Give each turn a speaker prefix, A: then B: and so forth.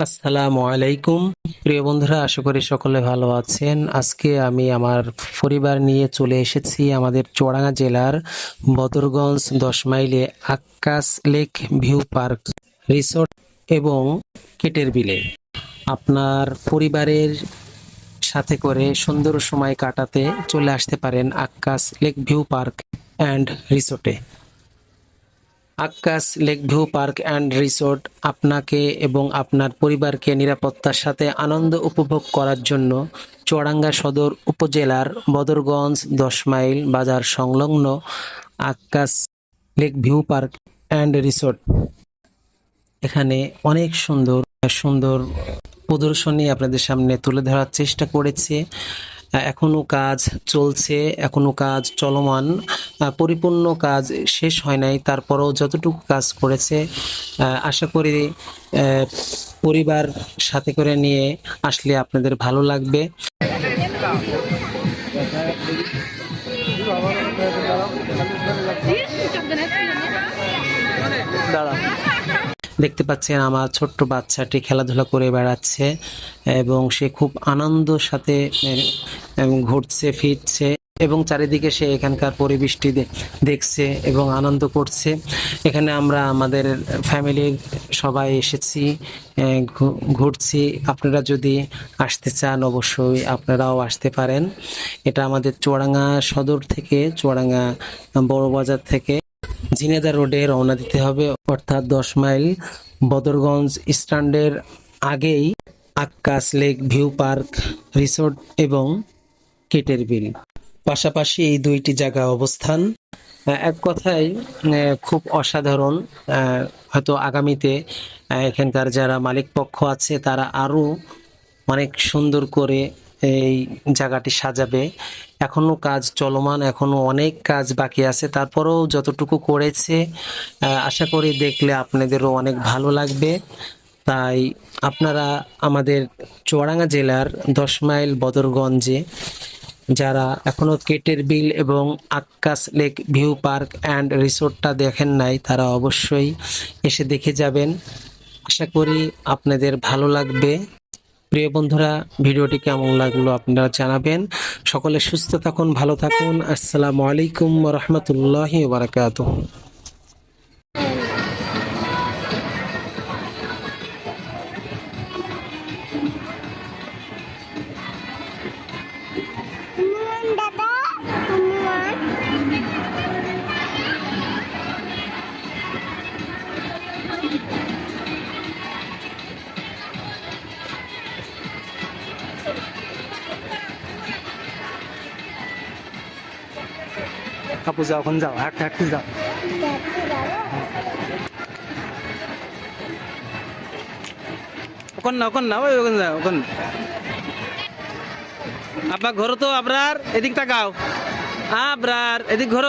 A: আসসালামু আলাইকুম। প্রিয় বন্ধুরা, আশা করি সকলে ভালো আছেন। আজকে আমি আমার পরিবার নিয়ে চলে এসেছি আমাদের চুয়াডাঙ্গা জেলার বদরগঞ্জ দশ মাইলে Akkas lake view park resort এবং কেটের বিলে। আপনার পরিবারের সাথে করে সুন্দর সময় কাটাতে চলে আসতে পারেন Akkas lake view park and রিসোর্টে। Akkas lake view park and resort আপনাকে এবং আপনার পরিবারকে নিরাপত্তার সাথে আনন্দ উপভোগ করার জন্য চুয়াডাঙ্গা সদর উপজেলার বদরগঞ্জ দশ মাইল বাজার সংলগ্ন Akkas lake view park and resort. এখানে অনেক সুন্দর সুন্দর প্রদর্শনী আপনাদের সামনে তুলে ধরার চেষ্টা করেছে। এখনও কাজ চলছে, এখনও কাজ চলমান পরিপূর্ণ কাজ শেষ হয় নাই, তারপরেও যতটুকু কাজ করেছে আশা করি পরিবার সাথে করে নিয়ে আসলে আপনাদের ভালো লাগবে। দেখতে পাচ্ছেন আমার ছোট্ট বাচ্চাটি খেলাধুলা করে বেড়াচ্ছে এবং সে খুব আনন্দর সাথে ঘুরছে, ফিরছে এবং চারিদিকে সে এখানকার পরিবেশটি দেখছে এবং আনন্দ করছে। এখানে আমরা আমাদের ফ্যামিলির সবাই এসেছি ঘুরছি। আপনারা যদি আসতে চান অবশ্যই আপনারাও আসতে পারেন। এটা আমাদের চুয়াডাঙ্গা সদর থেকে, চুয়াডাঙ্গা বড় বাজার থেকে। ঝিনেদা রোডে রওনা দিতে হবে, অর্থাৎ দশ মাইল বদরগঞ্জ স্ট্যান্ডের আগেই Akkas lake, view park, resort এবং কেটের বিল। পাশাপাশি এই দুইটি জায়গা অবস্থান। এক কথায় খুব অসাধারণ। হয়তো আগামীতে এখানকার যারা মালিক পক্ষ আছে, তারা আরও অনেক সুন্দর করে এই জায়গাটি সাজাবে। এখনও কাজ চলমান, এখনও অনেক কাজ বাকি আছে। তারপরেও যতটুকু করেছে আশা করি দেখলে আপনাদেরও অনেক ভালো লাগবে। তাই আপনারা আমাদের চুয়াডাঙ্গা জেলার দশ মাইল বদরগঞ্জে যারা এখনও কেটের বিল এবং Akkas lake view park and রিসোর্টটা দেখেন নাই, তারা অবশ্যই এসে দেখে যাবেন। আশা করি আপনাদের ভালো লাগবে। প্রিয় বন্ধুরা, ভিডিওটি কেমন লাগল আপনারা জানাবেন। সকলে সুস্থ থাকুন, ভালো থাকুন। আসসালামু আলাইকুম রহমতুল্লাহ বারাকাতুহ। আপু যাও এখন যাও হাঁটতে হাঁটতে যাও
B: না ওখান না ওই ওখান যাও ওখান আপনার ঘর তো আপনার এদিক তাকাও আবরার এদিক ঘর